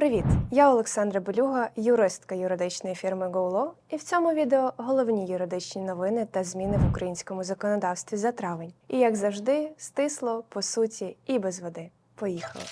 Привіт! Я Олександра Белюга, юристка юридичної фірми GoLaw, і в цьому відео головні юридичні новини та зміни в українському законодавстві за травень. І як завжди, стисло, по суті і без води. Поїхали!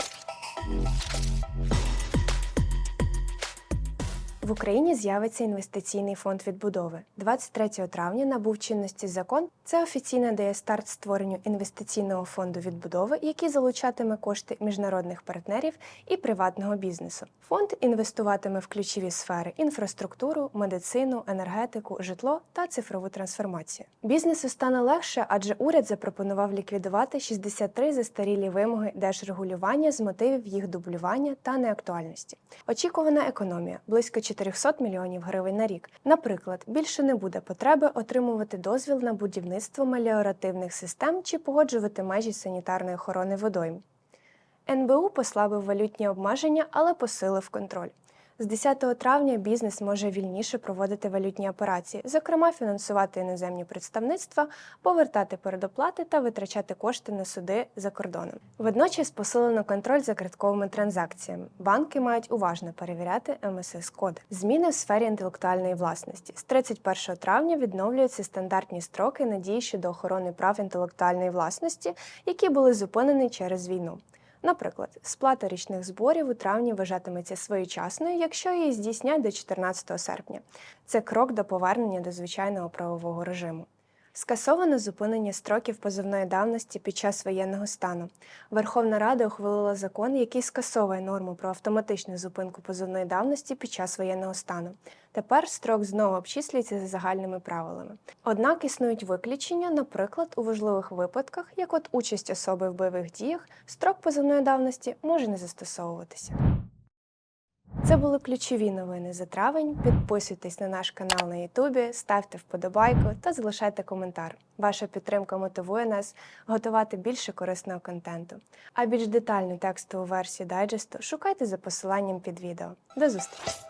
В Україні з'явиться інвестиційний фонд відбудови. 23 травня набув чинності закон. Це офіційно дає старт створенню інвестиційного фонду відбудови, який залучатиме кошти міжнародних партнерів і приватного бізнесу. Фонд інвестуватиме в ключові сфери інфраструктуру, медицину, енергетику, житло та цифрову трансформацію. Бізнесу стане легше, адже уряд запропонував ліквідувати 63 застарілі вимоги держрегулювання з мотивів їх дублювання та неактуальності. Очікувана економія близько 400 мільйонів гривень на рік. Наприклад, більше не буде потреби отримувати дозвіл на будівництво меліоративних систем чи погоджувати межі санітарної охорони водойм. НБУ послабив валютні обмеження, але посилив контроль. З 10 травня бізнес може вільніше проводити валютні операції, зокрема фінансувати іноземні представництва, повертати передоплати та витрачати кошти на суди за кордоном. Водночас посилено контроль за картковими транзакціями. Банки мають уважно перевіряти МСС коди. Зміни в сфері інтелектуальної власності з 31 травня відновлюються стандартні строки надії щодо охорони прав інтелектуальної власності, які були зупинені через війну. Наприклад, сплата річних зборів у травні вважатиметься своєчасною, якщо її здійснять до 14 серпня. Це крок до повернення до звичайного правового режиму. Скасовано зупинення строків позовної давності під час воєнного стану. Верховна Рада ухвалила закон, який скасовує норму про автоматичну зупинку позовної давності під час воєнного стану. Тепер строк знову обчислюється за загальними правилами. Однак існують виключення, наприклад, у важливих випадках, як от участь особи в бойових діях, строк позовної давності може не застосовуватися. Це були ключові новини за травень. Підписуйтесь на наш канал на Ютубі, ставте вподобайку та залишайте коментар. Ваша підтримка мотивує нас готувати більше корисного контенту. А більш детальну текстову версію дайджесту шукайте за посиланням під відео. До зустрічі!